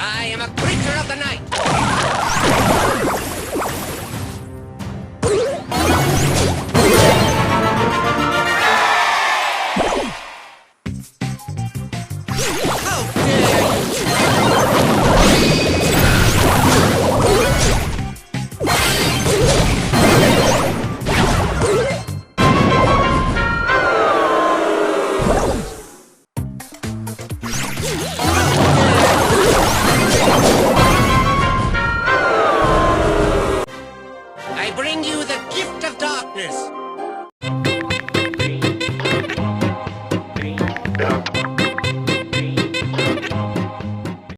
I am a creature of the night! Oh! I bring you the gift of darkness.